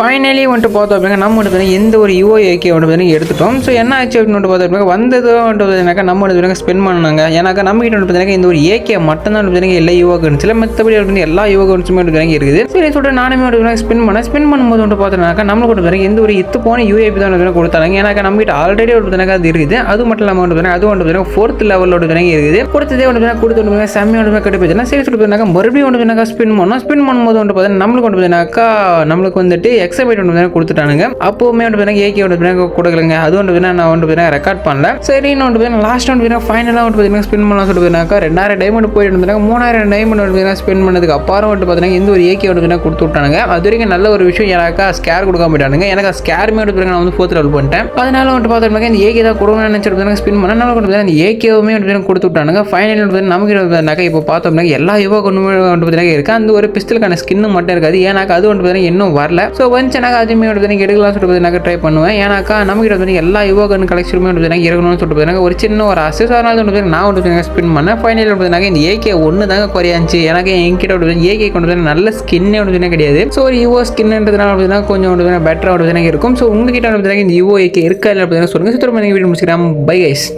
Finally வந்துட்டு பார்த்தோம் அப்படின்னா நம்ம வந்து எந்த ஒரு யூஓ ஏகே வந்து பார்த்தீங்கன்னா எடுத்துட்டோம் ஸோ என்ன ஆச்சு அப்படின்னு வந்து பார்த்தோம் அப்படின்னா வந்தது வந்து பார்த்தீங்கன்னாக்கா நம்ம வந்து பார்த்தீங்கன்னா ஸ்பெண்ட் பண்ணாங்க ஏன்னாக்கா நம்ம கிட்ட வந்து பார்த்தீங்கன்னா இந்த ஒரு ஏகே மட்டும் தான் வந்து எல்லா யுவாக்கு இருந்துச்சு மற்றபடி வந்து எல்லா யுவாக்கு இருந்துச்சுமே வந்து இருக்குது சரி சொல்லிட்டு நானுமே வந்து ஸ்பெண்ட் பண்ணேன் ஸ்பெண்ட் பண்ணும்போது வந்து பார்த்தோம்னாக்கா நம்மளுக்கு வந்து எந்த ஒரு இத்து போன யூஏபி தான் வந்து கொடுத்தாங்க ஏன்னாக்கா நம்ம கிட்ட ஆல்ரெடி வந்து பார்த்தீங்கன்னா அது இருக்குது அது மட்டும் இல்லாமல் வந்து பார்த்தீங்கன்னா அது வந்து பார்த்தீங்கன்னா ஃபோர்த் லெவலில் வந்து இருக்குது கொடுத்ததே வந்து பார்த்தீங்கன்னா கொடுத்து வந்து பார்த்தீங்கன்னா செம்மையாக வந்து கட்டி போச்சுன்னா சரி சொல்லிட்டு பார்த்தீங்கன்னா மறுபடியும் வந்து பார்த்தீங்கன்னா ஸ்பின் பண்ணோம் ஸ்பின் பண்ணும்போது வந்து பார்த்தீங்கன்னா நம்மளுக்கு வந்து பார்த்தீங்கன்னாக்கா நம்மளுக்கு வந்துட்டு எக்ஸபைட் வந்து கொடுத்துட்டானுங்க. அப்போவுமே வந்து பார்த்தீங்கன்னா ஏகே வந்து பார்த்தீங்கன்னா கொடுக்கலங்க அது வந்து பார்த்தீங்கன்னா நான் வந்து பார்த்தீங்கன்னா ரெக்கார்ட் பண்ணல. சரின்னு வந்து பார்த்தீங்கன்னா லாஸ்ட் வந்து பார்த்தீங்கன்னா ஃபைனலாக வந்து பார்த்தீங்கன்னா ஸ்பெண்ட் பண்ணலாம் சொல்லிட்டு பார்த்தீங்கன்னா ரெண்டாயிரம் டைமண்ட் போயிட்டு இருந்தாங்க மூணாயிரம் டைமண்ட் வந்து பார்த்தீங்கன்னா ஸ்பெண்ட் பண்ணதுக்கு அப்புறம் வந்து பார்த்தீங்கன்னா இந்த ஒரு ஏகே வந்து பார்த்தீங்கன்னா கொடுத்து விட்டானுங்க. அது வரைக்கும் நல்ல ஒரு விஷயம் எனக்கா ஸ்கேர் கொடுக்காம போயிட்டானுங்க. எனக்கு ஸ்கேருமே வந்து நான் வந்து ஃபோர்த் லெவல் பண்ணிட்டேன். அதனால வந்து பார்த்தோம்னா இந்த ஏகே தான் கொடுக்கணும்னு நினச்சிட்டு ஸ்பின் பண்ண நல்லா கொண்டு அந்த ஏகேவுமே வந்து கொடுத்து விட்டானுங்க. ஃபைனல் வந்து நமக்கு வந்து இப்போ பார்த்தோம்னா எல்லா யுவா கொண்டு வந்து பார்த்தீங்கன்னா இருக்குது அந்த ஒரு பிஸ்டலுக்கான ஸ்கின்னு மட்டும் இருக்காது. ஏன்னாக்கா அது வந்து பார்த்தீங்கன்னா இன்னும் வரல. ஸோ வந்துச்சுனாக்கா அதுவுமே வந்து பார்த்தீங்கன்னா எடுக்கலாம் சொல்லிட்டு பார்த்தீங்கன்னா ட்ரை பண்ணுவேன். ஏன்னாக்கா நமக்கு வந்து எல்லா யுவா கன் கலெக்ஷனுமே வந்து இருக்கணும்னு சொல்லிட்டு பார்த்தீங்கன்னா ஒரு சின்ன ஒரு ஆசை. அதனால வந்து நான் வந்து ஸ்பின் பண்ணேன். ஃபைனல் வந்து இந்த ஏகே ஒன்று தாங்க குறையாச்சு எனக்கு என்கிட்ட வந்து ஏகே கொண்டு வந்து நல்ல ஸ்கின்னே வந்து கிடையாது. ஸோ ஒரு யுவோ ஸ்கின்ன்றதுனால வந்து கொஞ்சம் வந்து பெட்டராக வந்து இருக்கும். ஸோ உங்ககிட்ட வந்து பார்த்தீங்கன்னா இந்த யுவோ ஏகே இருக்கா இல்லை அப்படின்னு சொல்லுங்கள் சுத்தமாக வீடியோ முடிச்சுக்கிறேன் பை கைஸ்